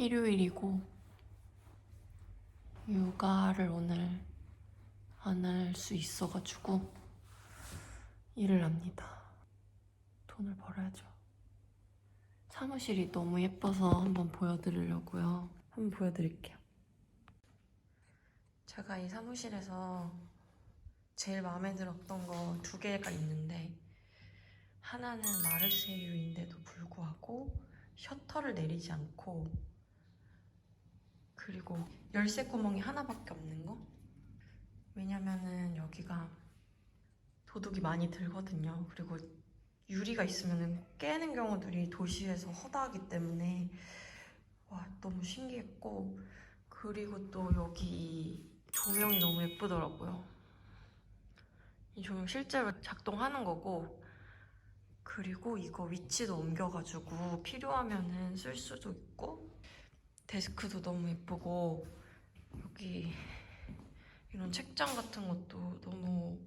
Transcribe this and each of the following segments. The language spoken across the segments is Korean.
일요일이고 육아를 오늘 안 할 수 있어가지고 일을 합니다. 돈을 벌어야죠. 사무실이 너무 예뻐서 한번 보여드리려고요. 한번 보여드릴게요. 제가 이 사무실에서 제일 마음에 들었던 거 두 개가 있는데 하나는 마르세유인데도 불구하고 셔터를 내리지 않고 그리고 열쇠 구멍이 하나밖에 없는 거? 왜냐면은 여기가 도둑이 많이 들거든요. 그리고 유리가 있으면은 깨는 경우들이 도시에서 허다하기 때문에 와 너무 신기했고 그리고 또 여기 조명이 너무 예쁘더라고요. 이 조명 실제로 작동하는 거고 그리고 이거 위치도 옮겨가지고 필요하면은 쓸 수도 있고 데스크도 너무 예쁘고 여기 이런 책장 같은 것도 너무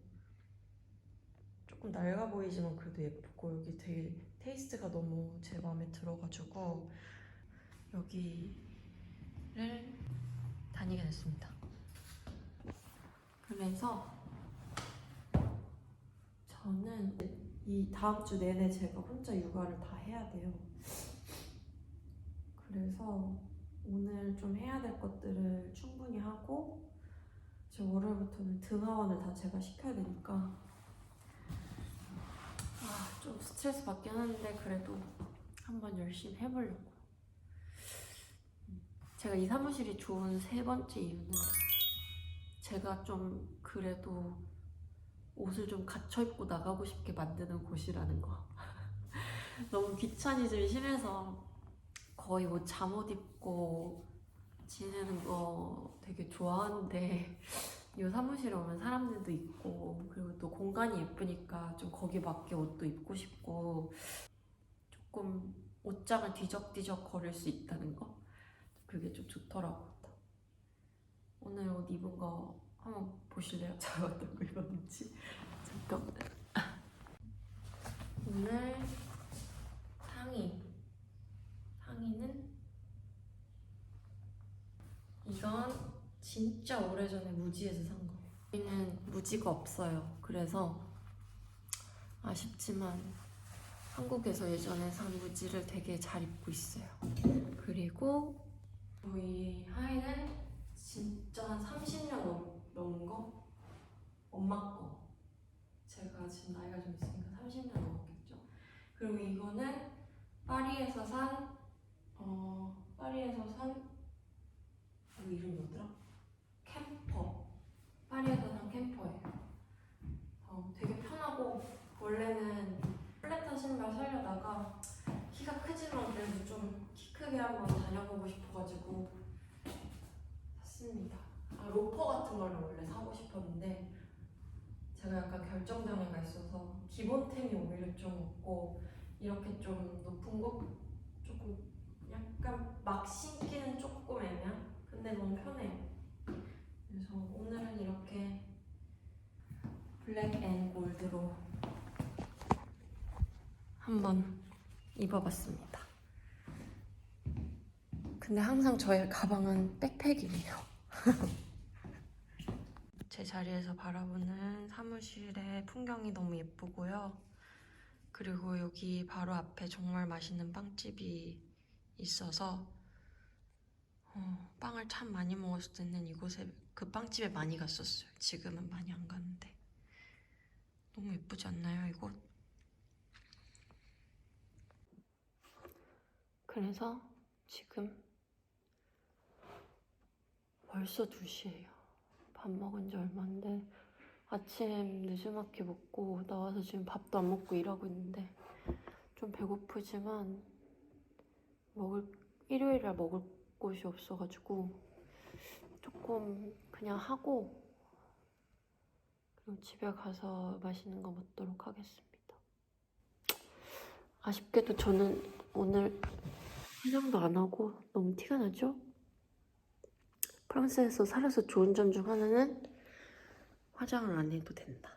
조금 낡아 보이지만 그래도 예쁘고 여기 되게 테이스트가 너무 제 마음에 들어가지고 여기를 다니게 됐습니다. 그래서 저는 이 다음 주 내내 제가 혼자 육아를 다 해야 돼요. 그래서 오늘 좀 해야 될 것들을 충분히 하고 이제 월요일부터는 등하원을 다 제가 시켜야 되니까 아, 좀 스트레스 받긴 하는데 그래도 한번 열심히 해보려고. 제가 이 사무실이 좋은 세 번째 이유는 제가 좀 그래도 옷을 좀 갖춰 입고 나가고 싶게 만드는 곳이라는 거. 너무 귀차니즘이 심해서 거의 뭐 잠옷 입고 지내는 거 되게 좋아하는데 이 사무실에 오면 사람들도 있고 그리고 또 공간이 예쁘니까 좀 거기 맞게 옷도 입고 싶고 조금 옷장을 뒤적뒤적 거릴 수 있다는 거 그게 좀 좋더라고요. 오늘 옷 입은 거 한번 보실래요? 제가 어떤 거 입었는지 잠깐만 오늘 상의 상의는 이건 진짜 오래전에 무지에서 산 거예요 여기는 무지가 없어요 그래서 아쉽지만 한국에서 예전에 산 무지를 되게 잘 입고 있어요 그리고 이 하의는 진짜 한 30년 넘, 넘은 거? 엄마 거. 제가 지금 나이가 좀 있으니까 30년 넘었겠죠. 그리고 이거는 파리에서 산, 어, 파리에서 산, 이거 이름이 뭐더라? 캠퍼. 파리에서 산 캠퍼예요. 어, 되게 편하고, 원래는 신발 살려다가 키가 크지만 그래도 좀 키 크게 한번 다녀보고 싶어가지고 샀습니다. 아, 로퍼 같은 걸 원래 사고 싶었는데 제가 약간 결정장애가 있어서 기본템이 오히려 좀 없고 이렇게 좀 높은 거 조금 약간 막 신기는 조금 애매한 근데 너무 편해요. 그래서 오늘은 이렇게 블랙 앤 골드로 한번 입어봤습니다. 근데 항상 저의 가방은 백팩이에요. 제 자리에서 바라보는 사무실의 풍경이 너무 예쁘고요. 그리고 여기 바로 앞에 정말 맛있는 빵집이 있어서 어, 빵을 참 많이 먹었을 때는 이곳에 그 빵집에 많이 갔었어요. 지금은 많이 안 가는데 너무 예쁘지 않나요, 이곳? 그래서 지금 벌써 2시예요. 밥 먹은 지 얼마인데 아침 늦지막히 먹고 나와서 지금 밥도 안 먹고 일하고 있는데 좀 배고프지만 먹을 일요일이라 먹을 곳이 없어가지고 조금 그냥 하고 그리고 집에 가서 맛있는 거 먹도록 하겠습니다. 아쉽게도 저는 오늘 화장도 안 하고 너무 티가 나죠? 프랑스에서 살아서 좋은 점 중 하나는 화장을 안 해도 된다.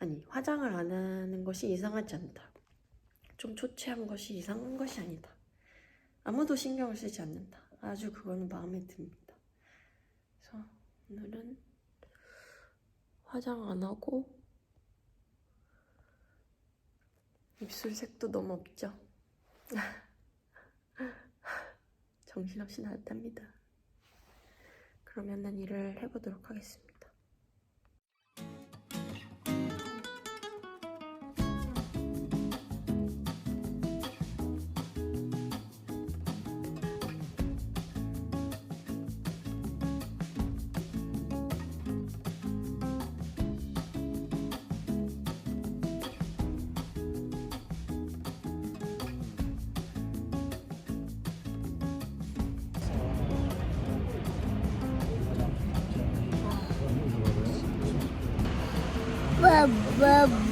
아니, 화장을 안 하는 것이 이상하지 않다. 좀 초췌한 것이 이상한 것이 아니다. 아무도 신경을 쓰지 않는다. 아주 그거는 마음에 듭니다. 그래서 오늘은 화장 안 하고 입술 색도 너무 없죠? 정신없이 나왔답니다. 그러면은 일을 해보도록 하겠습니다. bub.